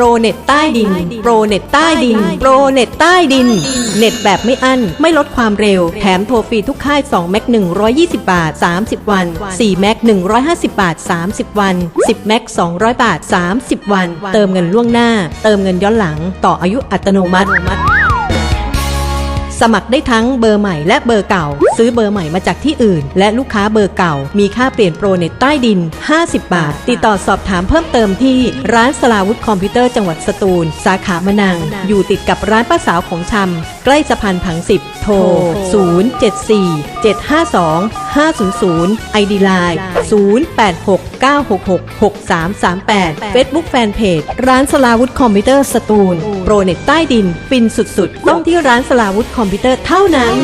โปรเน็ตใต้ดิน โปรเน็ตใต้ดิน โปรเน็ตใต้ดิน เน็ตแบบไม่อั้น ไม่ลดความเร็ว แถมโทรฟรีทุกค่าย 2 แม็ก 120 บาท 30 วัน 4 แม็ก 150 บาท 30 วัน 10 แม็ก 200 บาท 30 วัน เติมเงินล่วงหน้า เติมเงินย้อนหลัง ต่ออายุอัตโนมัติ สมัครได้ทั้งเบอร์ใหม่และเบอร์เก่า ซื้อเบอร์ใหม่มาจากที่อื่น และลูกค้าเบอร์เก่า มีค่าเปลี่ยนโปรเน็ตใต้ดิน 50 บาท ติดต่อสอบถามเพิ่มเติมที่ร้านสลาวุธคอมพิวเตอร์จังหวัดสตูล สาขามะนัง อยู่ติดกับร้านป้าสาวของชำ ใกล้สะพานผังสิบโทร 074 752 500 ID Line 086 966 6338 Facebook Fanpage ร้านสลาวุธคอมพิวเตอร์สตูล โปรเน็ตใต้ดิน ฟินสุดๆ ต้องที่ร้านสลาวุธคอมพิวเตอร์เท่านั้น